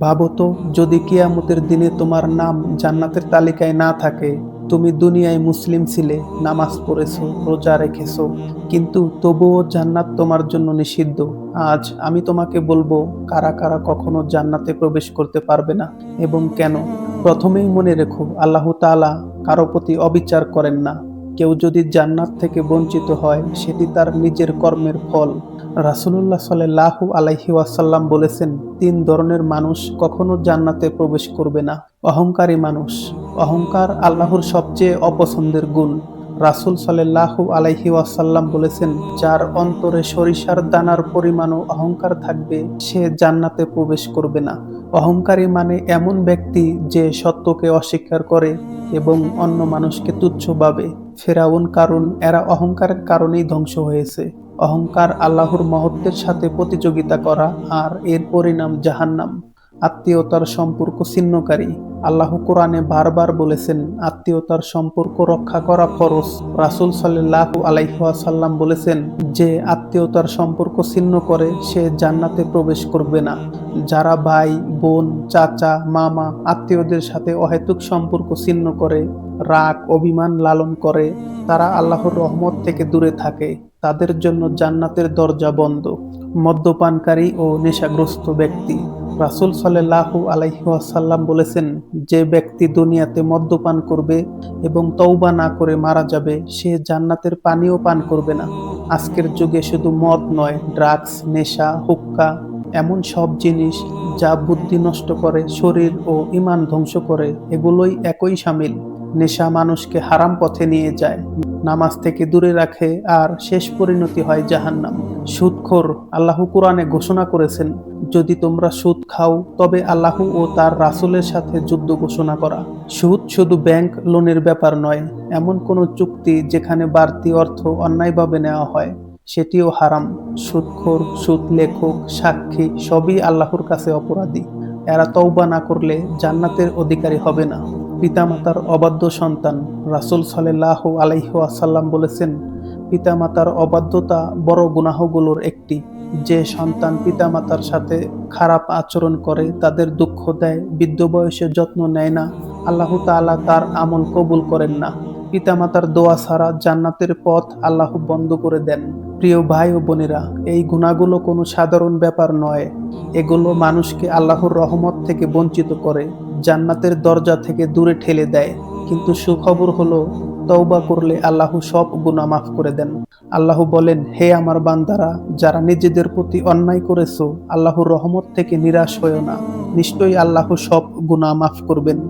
ভাবো তো, যদি কিয়ামতের দিনে তোমার নাম জান্নাতের তালিকায় না থাকে, তুমি দুনিয়ায় মুসলিম ছিলে, নামাজ পড়েছো, রোজা রেখেছো, কিন্তু তবুও জান্নাত তোমার জন্য নিষিদ্ধ। আজ আমি তোমাকে বলব, কারা কারা কখনো জান্নাতে প্রবেশ করতে পারবে না, এবং কেন? প্রথমেই মনে রেখো, আল্লাহ তাআলা কারও প্রতি অবিচার করেন না। কেউ যদি জান্নাত থেকে বঞ্চিত হয়, সেটি তার নিজের কর্মের ফল। রাসুলুল্লাহ সাল্লাহ আলাইহি ওয়াসাল্লাম বলেছেন, তিন ধরনের মানুষ কখনো জান্নাতে প্রবেশ করবে না। অহংকারী মানুষ। অহংকার আল্লাহর সবচেয়ে অপছন্দের গুণ। রাসুল সাল্লাহু আলাইহি ওয়াসাল্লাম বলেছেন, যার অন্তরে সরিষার দানার পরিমাণও অহংকার থাকবে, সে জান্নাতে প্রবেশ করবে না। অহংকারী মানে এমন ব্যক্তি যে সত্যকে অস্বীকার করে এবং অন্য মানুষকে তুচ্ছ ভাবে। ফেরাউন কারণ, এরা অহংকারের কারণেই ধ্বংস হয়েছে। অহংকার আল্লাহর মহত্বের সাথে প্রতিযোগিতা করা আর এর পরিণাম জাহান্নাম। আত্মীয়তার সম্পর্ক ছিন্নকারী। আল্লাহ কোরআনে বারবার বলেছেন, আত্মীয়তার সম্পর্ক রক্ষা করা ফরজ। রাসুল সাল্লাহ আলাইহাসাল্লাম বলেছেন, যে আত্মীয়তার সম্পর্ক ছিন্ন করে, সে জান্নাতে প্রবেশ করবে না। যারা ভাই, বোন, চাচা, মামা আত্মীয়দের সাথে অহেতুক সম্পর্ক ছিন্ন করে, রাগ, অভিমান লালন করে, তারা আল্লাহর রহমত থেকে দূরে থাকে। তাদের জন্য জান্নাতের দরজা বন্ধ। মদ্যপানকারী ও নেশাগ্রস্ত ব্যক্তি। রাসুল সাল্লাহু আলাইহাসাল্লাম বলেছেন, যে ব্যক্তি দুনিয়াতে মদ্যপান করবে এবং তৌবা না করে মারা যাবে, সে জান্নাতের পানিও পান করবে না। আজকের যুগে শুধু মদ নয় ড্রাগস নেশা, হুক্কা, এমন সব জিনিস যা বুদ্ধি নষ্ট করে, শরীর ও ইমান ধ্বংস করে, এগুলোই একই সামিল। নেশা মানুষকে হারাম পথে নিয়ে যায়। নামাজ থেকে দূরে রাখে আর শেষ পরিণতি হয় জাহান্নাম। সুদখোর আল্লাহ কোরআনে ঘোষণা করেছেন, যদি তোমরা সুদ খাও, তবে আল্লাহ ও তার রাসুলের সাথে যুদ্ধ ঘোষণা করা। সুদ শুধু ব্যাংক লোনের ব্যাপার নয়, এমন কোনো চুক্তি যেখানে বাড়তি অর্থ অন্যায়ভাবে নেওয়া হয়, সেটিও হারাম। সুদখোর, সুদ লেখক, সাক্ষী সবই আল্লাহর কাছে অপরাধী। এরা তৌবা না করলে জান্নাতের অধিকারী হবে না। পিতামাতার অবাধ্য সন্তান। রাসুল সাল্লাহ আলাইহাসাল্লাম বলেছেন, পিতামাতার অবাধ্যতা বড় গুনাহগুলোর একটি। যে সন্তান পিতামাতার সাথে খারাপ আচরণ করে, তাদের দুঃখ দেয়, বৃদ্ধ বয়সে যত্ন নেয় না, আল্লাহ তাআলা তার আমল কবুল করেন না। পিতামাতার দোয়া ছাড়া জান্নাতের পথ আল্লাহ বন্ধ করে দেন। প্রিয় ভাই ও বোনেরা, এই গুণাগুলো কোনো সাধারণ ব্যাপার নয়। এগুলো মানুষকে আল্লাহর রহমত থেকে বঞ্চিত করে। জান্নাতের দরজা থেকে দূরে ঠেলে দেয়। কিন্তু সুখবর হলো, তওবা করলে আল্লাহ সব গুণা মাফ করে দেন। আল্লাহ বলেন, হে আমার বান্দারা, যারা নিজেদের প্রতি অন্যায় করেছ, আল্লাহর রহমত থেকে নিরাশ হয়েও না। নিশ্চয়ই আল্লাহ সব গুণা মাফ করবেন।